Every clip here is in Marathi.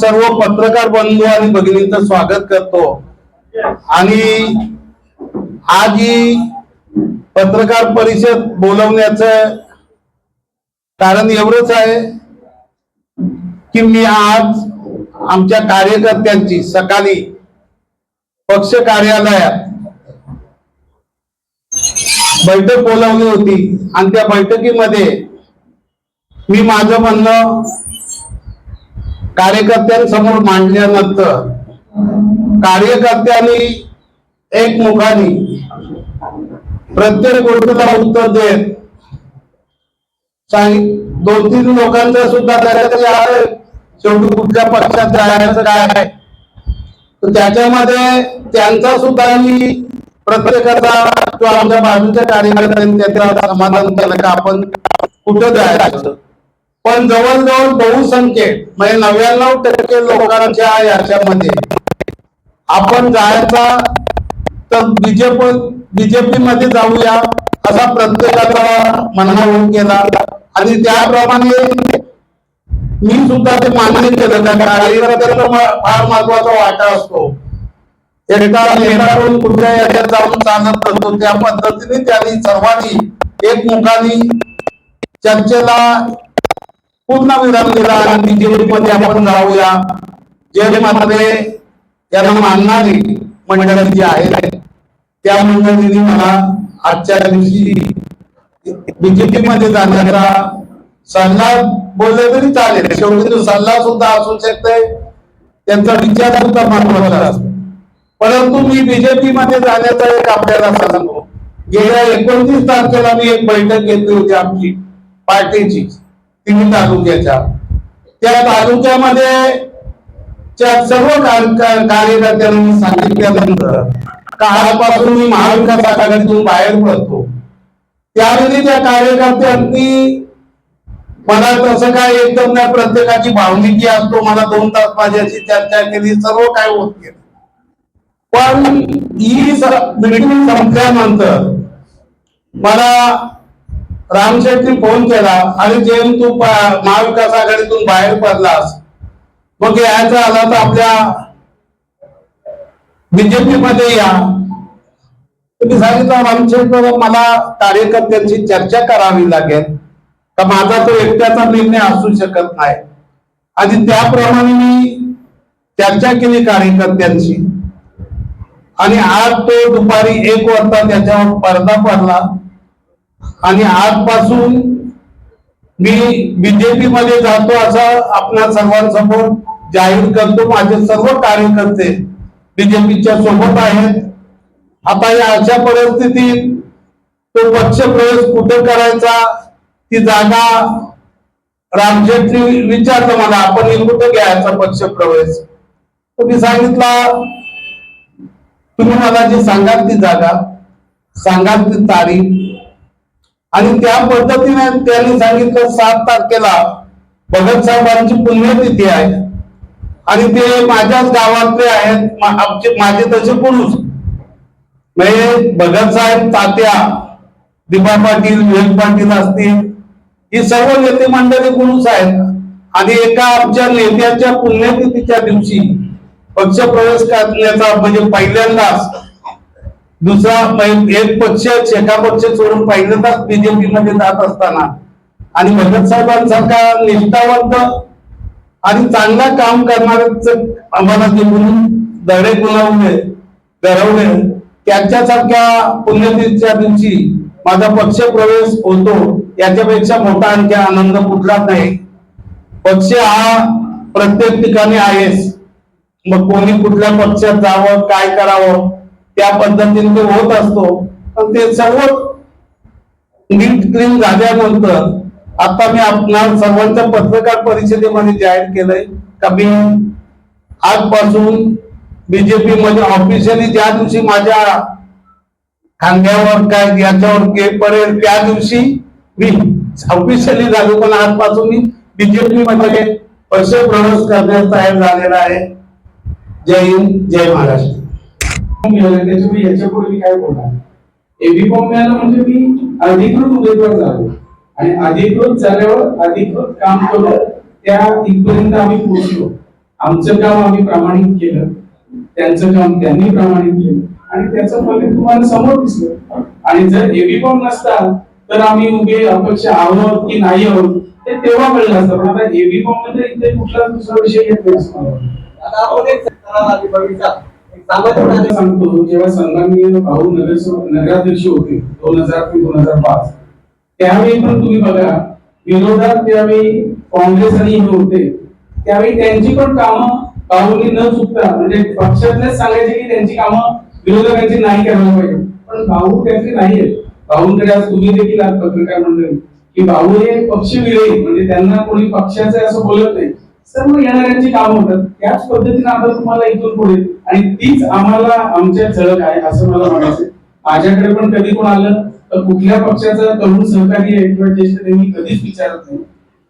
सर्व पत्रकार बंधू आणि भगिनींचं स्वागत करतो. आणि आज ही पत्रकार परिषद बोलवण्याचं कारण एवढंच आहे की मी आज आमच्या कार्यकर्त्यांची सकाळी पक्ष कार्यालयात बैठक बोलावली होती. आणि त्या बैठकीमध्ये मी माझं म्हणणं कार्यकर्त्यांसमोर मांडल्यानंतर कार्यकर्त्यांनी एकमुखाने प्रत्येक गोष्टीला उत्तर देत. दोन तीन लोकांचं सुद्धा आहे. शेवटी कुठल्या पक्षात जायचं काय आहे? तर त्याच्यामध्ये त्यांचा सुद्धा मी प्रत्येकाचा किंवा आमच्या बाजूच्या कार्यकर्त्यांनी त्याचा समाधान केलं का आपण कुठं जायचं? पण जवळजवळ बहुसंख्येत म्हणजे नव्याण्णव टक्के लोकांच्या याच्यामध्ये. आपण जायचा तर बीजेपी बीजेपी मध्ये जाऊया असा प्रत्येकाचा मनावर केला आणि त्याप्रमाणे मी सुद्धा ते मान्य केलं त्या कार्यकर्त्याचा फार महत्त्वाचा वाटा असतो. एका नेताकडून कुठल्या याच्यात जाऊन चालत नसतो त्या पद्धतीने त्यांनी सर्वांनी एकमुखानी चर्चेला पूर्ण विराम दिला आणि बीजेपी आपण जाऊया. जे मात्र यांना मानणारी मंडळी जी आहेत त्या मंडळींनी मला आजच्या दिवशी बीजेपी मध्ये जाण्याचा सल्ला बोलले तरी चालेल. शेवटी तो सल्ला सुद्धा असू शकते त्यांचा विचार सुद्धा महत्त्वाचा असतो. परंतु मी बीजेपी मध्ये जाण्याचा एक आपल्याला सांगतो गेल्या एकोणतीस तारखेला मी एक बैठक घेतली होती आमची पार्टीची तिन्ही तालुक्याच्या. त्या तालुक्यामध्ये त्या सर्व कार- कार्यकर्त्यांनी सांगितल्यानंतर का मी महाविकास आघाडीतून बाहेर पडतो. त्यावेळी त्या कार्यकर्त्यांनी मला तसं काय एकदम नाही प्रत्येकाची भावनिकी असतो मला दोन तास माझ्याशी चर्चा केली सर्व काय होत गेलं. पण ही मिटिंग संपल्यानंतर मला राम फोन केला आणि जेम तू महाविकास आघाडीतून बाहेर पडलास. मग यायचं आला तर आपल्या बीजेपी मध्ये या. तुम्ही सांगितलं रामशेठ बाबा मला कार्यकर्त्यांची चर्चा करावी लागेल. तर माझा तो एकट्याचा निर्णय असू शकत नाही. आणि त्याप्रमाणे मी चर्चा केली कार्यकर्त्यांशी. आणि आज तो दुपारी एक वाजता त्याच्यावर पडदा पडला. आणि आजपासून मी बीजेपी मध्ये जातो असं आपल्या सर्वांसमोर जाहीर करतो. माझे सर्व कार्यकर्ते बीजेपीच्या सोबत आहेत. आता या अशा परिस्थितीत तो पक्ष प्रवेश कुठे करायचा ती जागा रामशेट्टी विचारलं मला आपण कुठे घ्यायचा पक्ष प्रवेश? तर मी सांगितला तुम्ही मला जी सांगाल ती जागा सांगाल ती तारीख आणि त्या पद्धतीने त्यांनी सांगितलं सात तारखेला भगत साहेबांची पुण्यतिथी आहे. आणि ते माझ्याच गावातले आहेत आमचे माझे तसे पुरुष. म्हणजे भगत साहेब तात्या दिबा पाटील विवेक पाटील असतील ही सर्व नेते मंडळी पुरुष आहेत. आणि एका आमच्या नेत्याच्या पुण्यतिथीच्या दिवशी पक्ष प्रवेश करण्याचा म्हणजे पहिल्यांदाच दुसरा एक पक्ष एका पक्ष सोडून पहिल्यांदाच बीजेपी मध्ये जात असताना. आणि भगत साहेबांसारखा निष्ठावंत आणि चांगला काम करणाऱ्याच आम्हाला निवडून धडे गुणवले घडवले त्यांच्यासारख्या पुण्यतिथीच्या दिवशी माझा पक्ष प्रवेश होतो. याच्यापेक्षा मोठा आणखी आनंद कुठलाच नाही. पक्ष हा प्रत्येक ठिकाणी आहेच. मग कोणी कुठल्या पक्षात जावं काय करावं? त्या पद्धतीने ते होत असतो. पण ते सर्व नीट क्लीन झाल्यानंतर आता मी आपल्या सर्वांच्या पत्रकार परिषदेमध्ये जाहीर केलंय का मी आजपासून बीजेपी मध्ये ऑफिशियली ज्या दिवशी माझ्या खांद्यावर काय याच्यावर के पडेल त्या दिवशी मी ऑफिशियली झालो. पण आजपासून मी बीजेपी मध्ये पक्ष प्रवेश करण्यास तयार झालेला आहे. जय हिंद जय महाराष्ट्र. मिळालं त्याच्यामुळे याच्यापुढे मी काय बोलणार एबी फॉर्म मिळाला म्हणजे मी अधिकृत उमेदवार झालो. आणि अधिकृत झाल्यावर अधिकृत काम करून त्या इथपर्यंत आम्ही पोहोचलो. आमचं काम आम्ही प्रामाणिक केलं. त्यांचं काम त्यांनी प्रामाणिक केलं. आणि त्याचं फलित तुम्हाला समोर दिसलं. आणि जर एबी फॉर्म नसता तर आम्ही उभे अपक्ष आहोत की नाही आहोत ते तेव्हा कळलं असतं. पण आता फॉर्ममध्ये म्हणजे इथे कुठला दुसरा विषय घेत असतो सांगतो जेव्हा सन्माननीय भाऊ नगर नगराध्यक्ष होते दोन हजार ते दोन हजार पाच त्यावेळी पण तुम्ही बघा विरोधात त्यावेळी काँग्रेस आणि हे होते त्यावेळी त्यांची पण कामं भाऊनी न चुकता म्हणजे पक्षातलेच सांगायचे की त्यांची कामं विरोधकांची नाही करायला पाहिजे. पण भाऊ त्यातले नाही आहेत. भाऊंकडे आज तुम्ही देखील आहात पत्रकार मंडळी की भाऊ हे पक्षविरहित म्हणजे त्यांना कोणी पक्षाचे असं बोलत नाही. सर्व येणाऱ्यांची काम होतात त्याच पद्धतीने आता तुम्हाला इथून पुढे आणि तीच आम्हाला आमच्या झळक आहे असं मला म्हणायचं माझ्याकडे पण कधी कोण आलं तर कुठल्या पक्षाचं तरुण सहकारी आहे किंवा ज्येष्ठ ते मी कधीच विचारत नाही.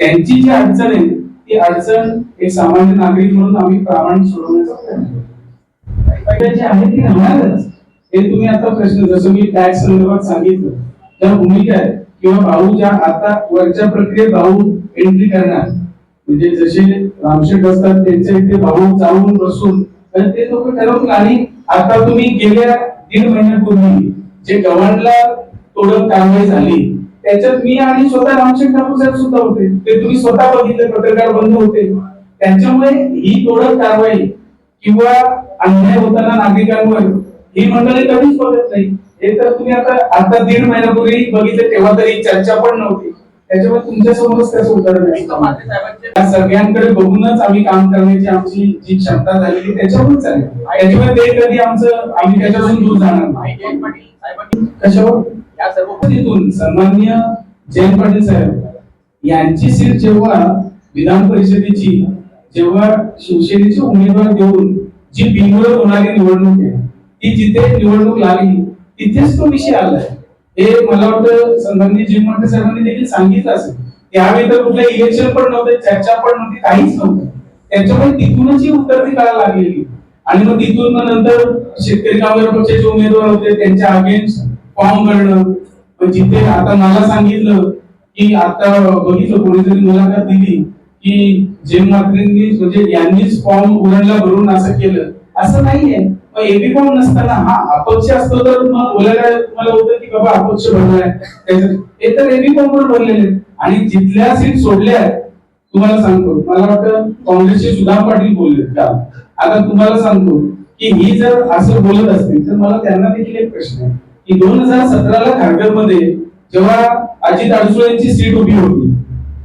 त्यांची जी अडचण आहे ती अडचण एक सामान्य नागरिक म्हणून आम्ही प्रामाणिक सोडवण्याचा प्रयत्न जे आहे ती राहणारच हे तुम्ही आता प्रश्न जसं मी टॅक्स संदर्भात सांगितलं तर भूमिका आहे किंवा भाऊ ज्या आता वरच्या प्रक्रियेत भाऊ एंट्री करणार म्हणजे जसे रामशेठ असतात त्यांच्या इथे भाऊ जाऊन बसून ते लोक ठरवून आणि आता तुम्ही गेल्या दीड महिन्यापूर्वी जे गव्हाणला तोडक कारवाई झाली त्याच्यात मी आणि स्वतः रामशेठ ठाकूर साहेब सुद्धा होते. ते तुम्ही स्वतः बघितले पत्रकार बंद होते. त्यांच्यामुळे ही तोडक कारवाई किंवा अन्याय होताना नागरिकांवर ही मंडळी कधीच बघत नाही. हे तर तुम्ही आता आता दीड महिन्यापूर्वी बघितले तेव्हा तरी चर्चा पण नव्हती. त्याच्यामुळे तुमच्या समोरच त्याचं उदाहरण या सगळ्यांकडे बघूनच आम्ही काम करण्याची आमची जी क्षमता झालेली त्याच्यावरच आहे. त्याच्यामुळे ते कधी आमचं आम्ही त्याच्यापासून दूर जाणार नाही. जयंत पाटील साहेबांनी कशावर? या सर्व तिथून सन्माननीय जयंत पाटील साहेब यांची सीट जेव्हा विधान परिषदेची जेव्हा शिवसेनेचे उमेदवार देऊन जी बिनविरोध होणारी निवडणूक आहे ती जिथे निवडणूक लागली तिथेच तो विषय आलाय. हे मला वाटतं संघांनी जे पाटील साहेबांनी देखील सांगितलं असेल. त्यावेळी तर कुठलं इलेक्शन पण नव्हते चर्चा पण नव्हती काहीच नव्हतं. त्याच्यामुळे तिथूनच ही उत्तर करायला लागलेली. आणि मग तिथून मग नंतर शेतकरी कामगार पक्षाचे उमेदवार होते त्यांच्या अगेन्स्ट फॉर्म करणं जिथे आता मला सांगितलं की आता बघितलं कोणीतरी मुलाखत दिली की जे मात्रेंनी म्हणजे यांनीच फॉर्म उघडला भरून असं केलं. असं नाहीये. मग एबी फॉर्म नसताना हा अपक्ष असतो तर मग बोलायला मला होतं की बाबा अपक्ष भरलाय हे तर एबी फॉर्म वर भरलेले आणि जिथल्या सीट सोडल्या आहेत तुम्हाला सांगतो. मला वाटतं काँग्रेसचे सुदाम पाटील बोलले का आता तुम्हाला सांगतो की ही जर असं बोलत असतील तर मला त्यांना देखील एक प्रश्न आहे. की दोन हजार सतराला खारघरमध्ये जेव्हा अजित अडसुळेंची यांची सीट उभी होती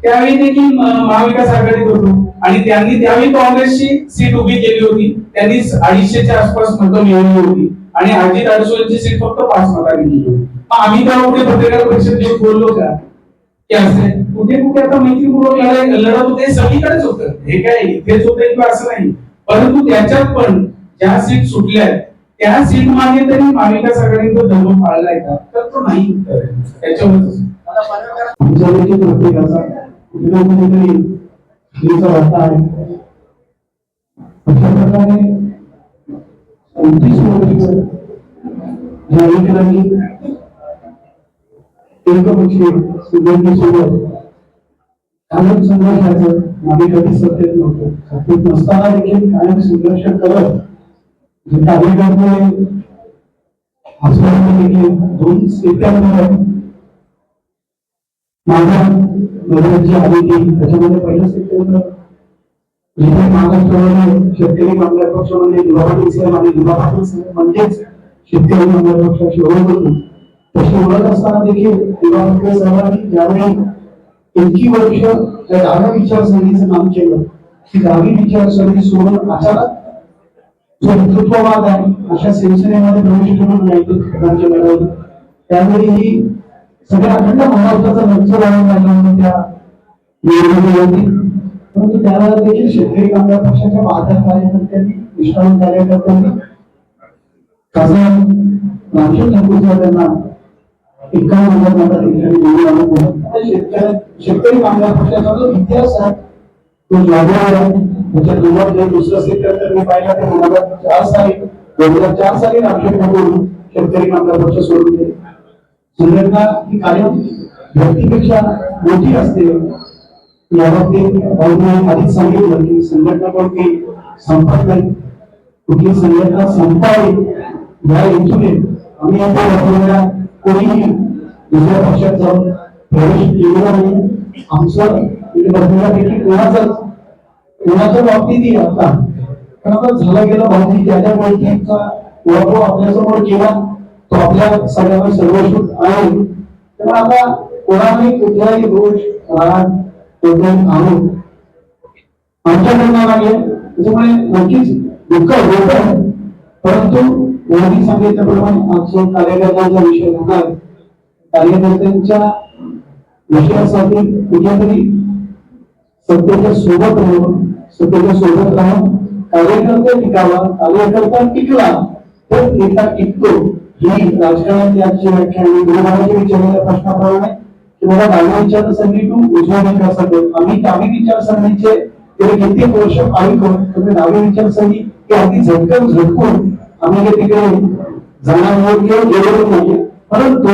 त्यावेळी देखील महाविकास आघाडीत होतो. आणि त्यांनी त्यावेळी काँग्रेसची सीट उभी केली होती. त्यांनी अडीचशेच्या आसपास मतं मिळवली होती. आणि अजित अडसूळ यांची सीट फक्त पाच मतांनी गेली होती. मग आम्ही तेव्हा कुठे पत्रकार परिषद घेऊन बोललो का? की असे कुठे कुठे आता मैत्रीपूर्वक लढत होते सगळीकडेच होतं. हे काय इथेच होतं किंवा असं नाही. परंतु त्याच्यात पण ज्या सीट सुटल्या आहेत, त्या सीट मागे तरी महाविकास आघाडीचा धर्म पाळलाय का तर तो नाही उत्तर आहे. देखील प्रत्येकाचा कुठे ना कुठेतरी चुकीचा वाटा आहे अशा प्रकारे ज्या एकपक्षी कायम संघर्षाचं कधी सत्तेत नव्हतं सत्तेत नसताना देखील कायम संघर्ष करत जे कार्यकर्ते असताना देखील दोन स्टेप्यांवर माझ्या आली त्याच्यामध्ये पहिलं सेक्टर जिथे महाराष्ट्रामध्ये शेतकरी कामगार दुरापाटील साहेब आणि दुरापाटील साहेब म्हणजेच शेतकरी कामगार पक्षाची ओळख होती. तशी ओळख असताना देखील दुरापाटील साहेबांनी ज्यावेळी इतकी वर्ष त्या डाव्या विचारसरणीचं काम केलं की डावी विचारसरणी सोडून अचानक जो हिंदुत्ववाद आहे अशा शिवसेनेमध्ये प्रवेश करून नैतिक राज्य मिळवलं त्यावेळी ही सगळ्या अखंड महाराष्ट्राचा मंच लावून लागला म्हणून त्या निवडणुकीवरती. परंतु त्यावेळेला देखील शेतकरी कामगार पक्षाच्या बाधा कार्यकर्त्यांनी निष्ठावून कार्यकर्त्यांनी खासदार रामचंद्र ठाकूर त्यांना यांना एकावन्न हजार मतात ठिकाणी निवडून आणून दिलं. शेतकरी शेतकरी कामगार पक्षाचा जो इतिहास आहे तो जागरूक आहे. त्याच्या दोघात जे दुसरं सेक्टर तर मी पाहिला ते दोन हजार चार साली दोन हजार चार साली रामशेठ ठाकूर शेतकरी कामगार पक्ष सोडून संघटना ही कायम व्यक्तीपेक्षा मोठी असते. याबाबतीत भाऊने आधीच सांगितलं की संघटना कोणती संपत नाही कुठली संघटना संपावी या हेतूने आम्ही आता वापरलेल्या कोणीही दुसऱ्या पक्षात जाऊन प्रवेश केलेला नाही. आमचं इथे बसलेल्यापैकी कोणाचाच कोणाच्या बाबतीतही आता कारण आता झाला गेला भाऊजी ज्या ज्या गोष्टींचा आपल्यासमोर केला. तो आपल्या सगळ्यांना सर्वश्रुत आहे. तर आता कोणालाही कुठलाही दोष राग कोणत्याही आणून आमच्याकडनं लागेल त्याच्यामुळे नक्कीच दुःख होत आहे. परंतु मोदी सांगितल्याप्रमाणे आमचे कार्यकर्त्यांचा विषय होणार कार्यकर्त्यांच्या विषयासाठी कुठेतरी सत्तेच्या सोबत राहून सत्तेच्या सोबत राहून कार्यकर्ते टिकावा कार्यकर्ता टिकला तर नेता टिकतो. ही राजकारणाची आजची व्याख्या आणि गुरुबाबांच्या विचारलेल्या प्रश्नाप्रमाणे की बाबा डाव्या विचारसरणी टू उजव्या विचारसरणी. आम्ही डावी विचारसरणीचे गेले कित्येक वर्ष ऐकून तुम्ही डावी विचारसरणी की अगदी झटकन झटकून आम्ही हे तिकडे जाणार किंवा गेलेलो नाही. परंतु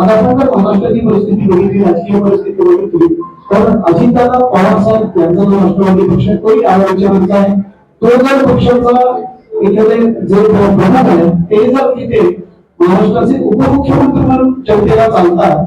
आता आपण जर महाराष्ट्राची परिस्थिती बघितली राजकीय परिस्थिती बघितली तर अजितदादा पवार साहेब यांचा जो राष्ट्रवादी पक्ष आहे, तोही डाव्या विचारांचा आहे. तो जर पक्षाचा एखादे जे प्रमुख आहे ते जर तिथे महाराष्ट्राचे उपमुख्यमंत्री म्हणून जनतेला चालतात.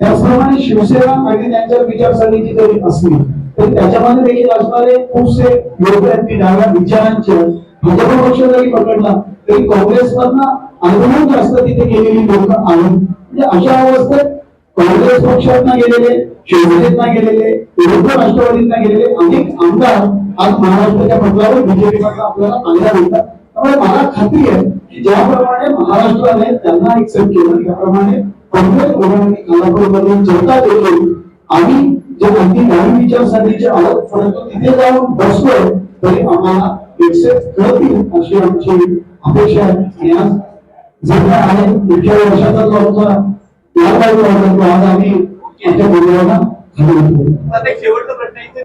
त्याचप्रमाणे शिवसेना आणि त्यांच्या विचारसरणीची जरी असली तर त्याच्यामध्ये देखील असणारे खूपसे लोक डाव्या विचारांचे भाजप पक्ष जरी पकडला तरी काँग्रेसमधनं अनुभव जास्त तिथे गेलेली लोक आहेत. म्हणजे अशा अवस्थेत काँग्रेस पक्षांना गेलेले शिवसेनेतना गेलेले विरुद्ध राष्ट्रवादींना गेलेले अनेक आमदार आज महाराष्ट्राच्या पटलावर बीजेपी आपल्याला पाहायला मिळतात. त्यामुळे मला खात्री आहे की ज्याप्रमाणे महाराष्ट्राने त्यांना एक्सेप्ट केलं त्याप्रमाणे काँग्रेस गव्हर्नमेंट खालापूरमध्ये जनता देखील आम्ही जे अगदी नवीन विचारसरणीचे आहोत परंतु तिथे जाऊन बसलोय तरी आम्हाला एक्सेप्ट करतील अशी आमची अपेक्षा आहे. आज जे काय आहे पुढच्या वर्षाचा जो आमचा या बाजू होता तो आज आम्ही आमच्या बोलवायला खाली शेवटचा प्रश्न